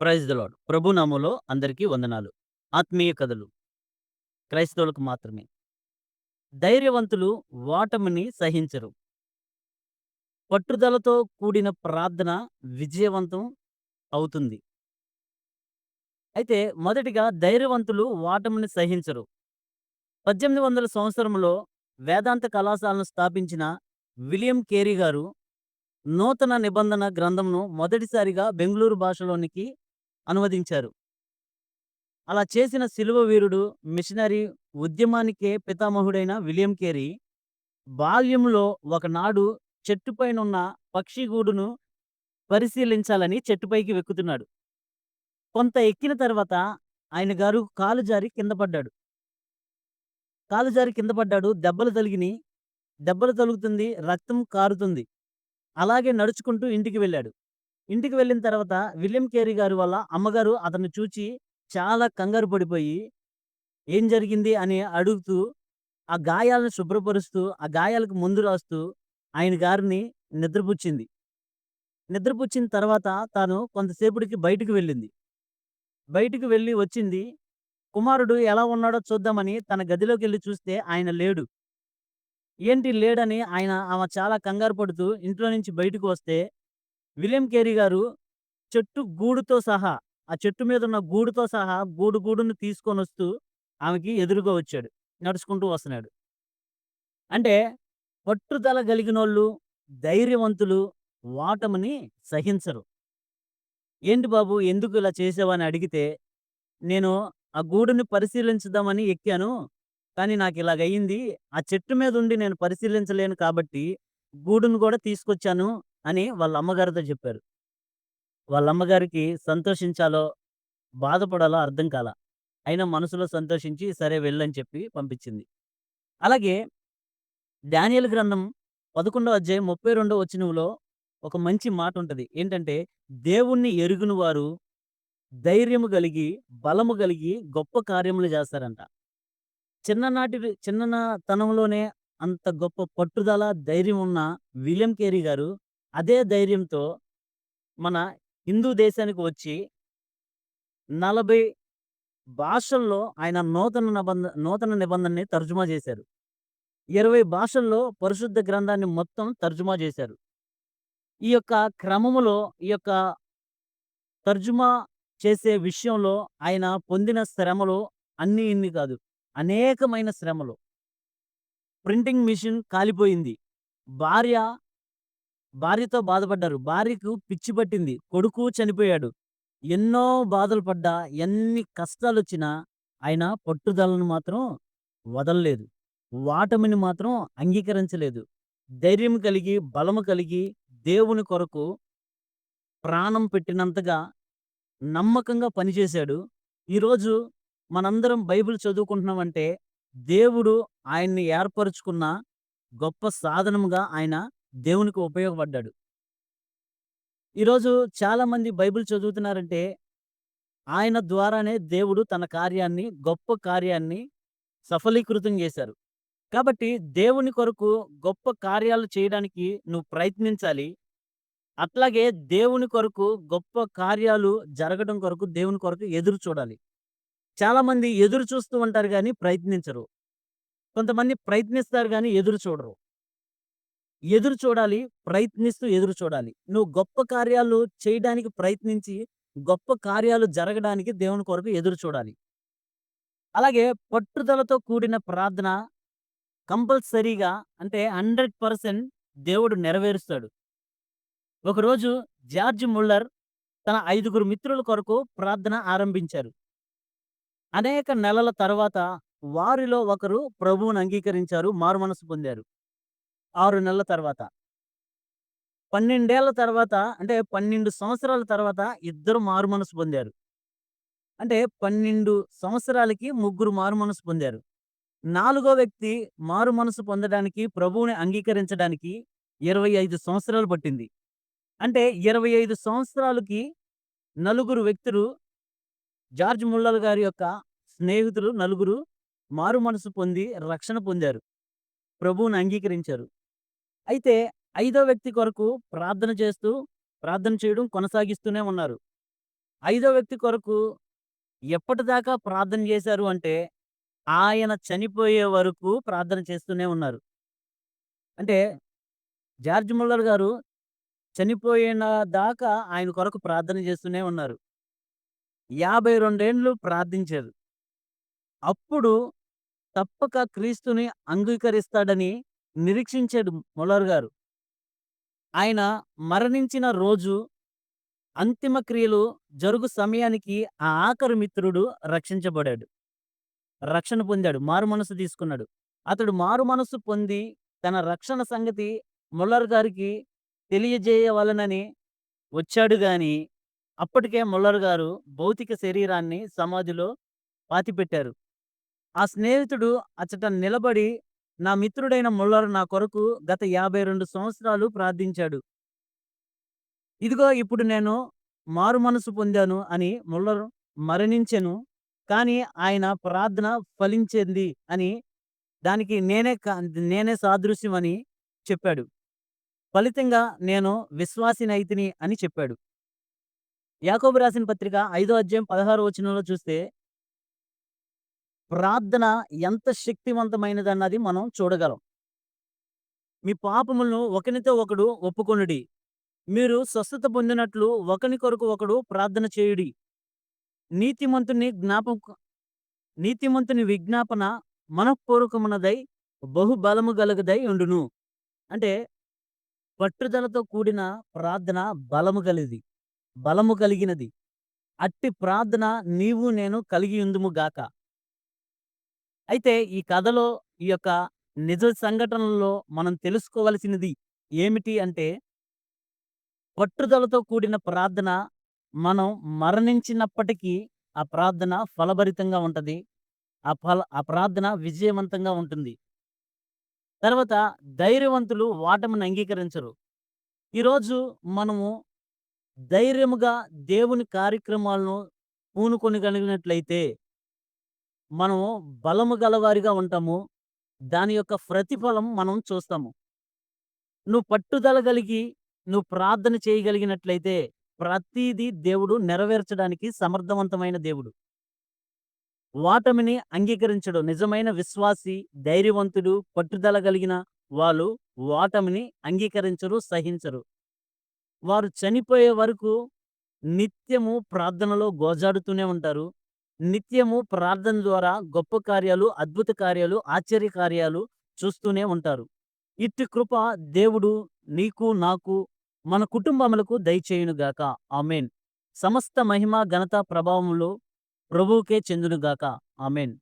Praise the ప్రభు నామంలో అందరికీ వందనాలు. ఆత్మీయ కథలు. క్రైస్తవులకు మాత్రమే. ధైర్యవంతులు వాటమిని సహించరు. పట్టుదలతో కూడిన ప్రార్థన విజయవంతం అవుతుంది. అయితే మొదటిగా ధైర్యవంతులు వాటమిని సహించరు. 1800 సంవత్సరంలో వేదాంత కళాశాలను స్థాపించిన విలియం కేరీ గారు నూతన నిబంధన గ్రంథంను మొదటిసారిగా బెంగళూరు భాషలోనికి అనువదించారు. అలా చేసిన సిలువ వీరుడు, మిషనరీ ఉద్యమానికే పితామహుడైన విలియం కేరీ బాల్యంలో ఒకనాడు చెట్టుపైనున్న పక్షిగూడును పరిశీలించాలని చెట్టుపైకి వెక్కుతున్నాడు. కొంత ఎక్కిన తర్వాత ఆయన గారు కాలు జారి కింద పడ్డాడు. కాలు జారి కింద పడ్డాడు. దెబ్బలు తలిగిని దెబ్బలు తలుగుతుంది. రక్తం కారుతుంది. అలాగే నడుచుకుంటూ ఇంటికి వెళ్ళాడు. ఇంటికి వెళ్ళిన తర్వాత విలియం కేరీ గారి వల్ల అమ్మగారు అతన్ని చూచి చాలా కంగారు పడిపోయి, ఏం జరిగింది అని అడుగుతూ, ఆ గాయాలను శుభ్రపరుస్తూ, ఆ గాయాలకు ముందు రాస్తూ ఆయన గారిని నిద్రపుచ్చింది. నిద్రపుచ్చిన తర్వాత తాను కొంతసేపటికి బయటికి వెళ్ళింది. బయటికి వెళ్ళి వచ్చింది. కుమారుడు ఎలా ఉన్నాడో చూద్దామని తన గదిలోకి వెళ్ళి చూస్తే ఆయన లేడు. ఏంటి లేడని ఆయన ఆమె చాలా కంగారు పడుతూ ఇంట్లో నుంచి బయటకు వస్తే, విలియం కేరీ గారు చెట్టు గూడుతో సహా, ఆ చెట్టు మీదున్న గూడుతో సహా గూడు గూడును తీసుకొనొస్తూ ఆమెకి ఎదురుగా వచ్చాడు. నడుచుకుంటూ వస్తున్నాడు. అంటే పట్టుదల గలిగినోళ్ళు, ధైర్యవంతులు వాటముని సహించరు. ఏంటి బాబు ఎందుకు ఇలా చేసావని అని అడిగితే, నేను ఆ గూడుని పరిశీలించుదామని ఎక్కాను. కానీ నాకు నాకిలాగయింది. ఆ చెట్టు మీదుండి నేను పరిశీలించలేను కాబట్టి గూడును కూడా తీసుకొచ్చాను అని వాళ్ళ అమ్మగారితో చెప్పారు. వాళ్ళ అమ్మగారికి సంతోషించాలో, బాధపడాలో అర్థం కాల అయినా మనసులో సంతోషించి సరే వెళ్ళని చెప్పి పంపించింది. అలాగే డానియల్ గ్రంథం 11 అధ్యాయం 32 వచనంలో ఒక మంచి మాట ఉంటుంది ఏంటంటే, దేవుణ్ణి ఎరుగని వారు ధైర్యము కలిగి బలము కలిగి గొప్ప కార్యములు చేస్తారంట. చిన్ననాటి చిన్నతనంలోనే అంత గొప్ప పట్టుదల, ధైర్యం ఉన్న విలియం కేరీ గారు అదే ధైర్యంతో మన హిందూ దేశానికి వచ్చి 40 భాషల్లో ఆయన నూతన నిబంధ నూతన నిబంధనని తర్జుమా చేశారు. 20 భాషల్లో పరిశుద్ధ గ్రంథాన్ని మొత్తం తర్జుమా చేశారు. ఈ యొక్క క్రమములో ఈ యొక్క తర్జుమా చేసే విషయంలో ఆయన పొందిన శ్రమలు అన్నీ ఇన్ని కాదు. అనేకమైన శ్రమలు. ప్రింటింగ్ మిషన్ కాలిపోయింది. భార్య భార్యతో బాధపడ్డారు. భార్యకు పిచ్చి పట్టింది. కొడుకు చనిపోయాడు. ఎన్నో బాధలు పడ్డా, ఎన్ని కష్టాలొచ్చినా ఆయన పట్టుదలను మాత్రం వదలలేదు. వాటమిని మాత్రం అంగీకరించలేదు. ధైర్యం కలిగి, బలము కలిగి దేవుని కొరకు ప్రాణం పెట్టినంతగా నమ్మకంగా పనిచేశాడు. ఈరోజు మనందరం బైబిల్ చదువుకుంటున్నామంటే దేవుడు ఆయన్ని ఏర్పరుచుకున్న గొప్ప సాధనముగా ఆయన దేవునికి ఉపయోగపడ్డాడు. ఈరోజు చాలామంది బైబిల్ చదువుతున్నారంటే ఆయన ద్వారానే దేవుడు తన కార్యాన్ని, గొప్ప కార్యాన్ని సఫలీకృతం చేశారు. కాబట్టి దేవుని కొరకు గొప్ప కార్యాలు చేయడానికి నువ్వు ప్రయత్నించాలి. అట్లాగే దేవుని కొరకు గొప్ప కార్యాలు జరగడం కొరకు దేవుని కొరకు ఎదురు చూడాలి. చాలామంది ఎదురు చూస్తూ ఉంటారు కానీ ప్రయత్నించరు. కొంతమంది ప్రయత్నిస్తారు కానీ ఎదురు చూడరు. ఎదురు చూడాలి. ప్రయత్నిస్తూ ఎదురు చూడాలి. నువ్వు గొప్ప కార్యాలు చేయడానికి ప్రయత్నించి, గొప్ప కార్యాలు జరగడానికి దేవుని కొరకు ఎదురు చూడాలి. అలాగే పట్టుదలతో కూడిన ప్రార్థన కంపల్సరీగా అంటే 100% దేవుడు నెరవేరుస్తాడు. ఒకరోజు జార్జ్ ముల్లర్ తన ఐదుగురు మిత్రుల కొరకు ప్రార్థన ఆరంభించారు. అనేక నెలల తర్వాత వారిలో ఒకరు ప్రభువును అంగీకరించారు. మారుమనసు పొందారు. ఆరు నెలల తర్వాత. పన్నెండేళ్ళ తర్వాత అంటే 12 సంవత్సరాల తర్వాత ఇద్దరు మారుమనసు పొందారు. అంటే 12 సంవత్సరాలకి ముగ్గురు మారుమనసు పొందారు. నాలుగో వ్యక్తి మారు మనసు పొందడానికి, ప్రభువుని అంగీకరించడానికి 25 సంవత్సరాలు పట్టింది. అంటే 25 సంవత్సరాలకి నలుగురు వ్యక్తులు జార్జ్ ముల్లర్ గారి యొక్క స్నేహితులు నలుగురు మారు మనసు పొంది రక్షణ పొందారు. ప్రభువును అంగీకరించారు. అయితే ఐదో వ్యక్తి కొరకు ప్రార్థన చేస్తూ, ప్రార్థన చేయడం కొనసాగిస్తూనే ఉన్నారు. ఐదో వ్యక్తి కొరకు ఎప్పటిదాకా ప్రార్థన చేశారు అంటే, ఆయన చనిపోయే వరకు ప్రార్థన చేస్తూనే ఉన్నారు. అంటే జార్జ్ ముల్లర్ గారు చనిపోయిన దాకా ఆయన కొరకు ప్రార్థన చేస్తూనే ఉన్నారు. యాభై రెండేండ్లు ప్రార్థించారు. అప్పుడు తప్పక క్రీస్తుని అంగీకరిస్తాడని నిరీక్షించాడు ముల్లర్ గారు. ఆయన మరణించిన రోజు అంతిమ క్రియలు జరుగు సమయానికి ఆ ఆఖరి మిత్రుడు రక్షించబడాడు. రక్షణ పొందాడు. మారు మనసు తీసుకున్నాడు. అతడు మారు మనసు పొంది తన రక్షణ సంగతి ముల్లర్ గారికి తెలియజేయవలెనని వచ్చాడు గాని, అప్పటికే ముల్లర్ గారు భౌతిక శరీరాన్ని సమాధిలో పాతిపెట్టారు. ఆ స్నేహితుడు అచ్చట నిలబడి, నా మిత్రుడైన ముల్లర్ నా కొరకు గత 52 సంవత్సరాలు ప్రార్థించాడు. ఇదిగో ఇప్పుడు నేను మారు మనసు పొందాను అని ముల్లర్ మరణించెను. కానీ ఆయన ప్రార్థన ఫలించింది అని దానికి నేనే నేనే సాదృశ్యం అని చెప్పాడు. ఫలితంగా నేను విశ్వాసినైతిని అని చెప్పాడు. యాకోబు రాసిన పత్రిక ఐదో అధ్యాయం 16 వచనంలో చూస్తే ప్రార్థన ఎంత శక్తివంతమైనదన్నది మనం చూడగలం. మీ పాపములను ఒకనితో ఒకడు ఒప్పుకొనుడి. మీరు స్వస్థత పొందినట్లు ఒకని కొరకు ఒకడు ప్రార్థన చేయుడి. నీతిమంతుని జ్ఞాపక నీతిమంతుని విజ్ఞాపన మనఃపూర్వకమునదై బహుబలము గలగదై ఉండును. అంటే పట్టుదలతో కూడిన ప్రార్థన బలము కలిది బలము కలిగినది. అట్టి ప్రార్థన నీవు నేను కలిగియుందుము గాక. అయితే ఈ కథలో ఈ యొక్క నిజ సంఘటనలలో మనం తెలుసుకోవలసినది ఏమిటి అంటే పట్టుదలతో కూడిన ప్రార్థన మనం మరణించినప్పటికీ ఆ ప్రార్థన ఫలభరితంగా ఉంటుంది ఆ ఫల ఆ ప్రార్థన విజయవంతంగా ఉంటుంది. తర్వాత ధైర్యవంతులు వాటమును అంగీకరించరు. ఈరోజు మనము ధైర్యముగా దేవుని కార్యక్రమాలను పూనుకొనగలిగినట్లయితే మనము బలము గలవారిగా ఉంటాము. దాని యొక్క ప్రతిఫలం మనం చూస్తాము. నువ్వు పట్టుదల కలిగి నువ్వు ప్రార్థన చేయగలిగినట్లయితే ప్రతీది దేవుడు నెరవేర్చడానికి సమర్థవంతమైన దేవుడు. ఓటమిని అంగీకరించడు. నిజమైన విశ్వాసి, ధైర్యవంతుడు, పట్టుదల కలిగిన వాళ్ళు ఓటమిని అంగీకరించరు, సహించరు. వారు చనిపోయే వరకు నిత్యము ప్రార్థనలో గోజాడుతూనే ఉంటారు. నిత్యము ప్రార్థన ద్వారా గొప్ప కార్యాలు, అద్భుత కార్యాలు, ఆశ్చర్య కార్యాలు చూస్తూనే ఉంటారు. ఇట్టి కృప దేవుడు నీకు, నాకు, మన కుటుంబములకు దయచేయునుగాక గాక. సమస్త మహిమ, ఘనత, ప్రభావములు ప్రభువుకే చెందును గాక. ఆమేన్.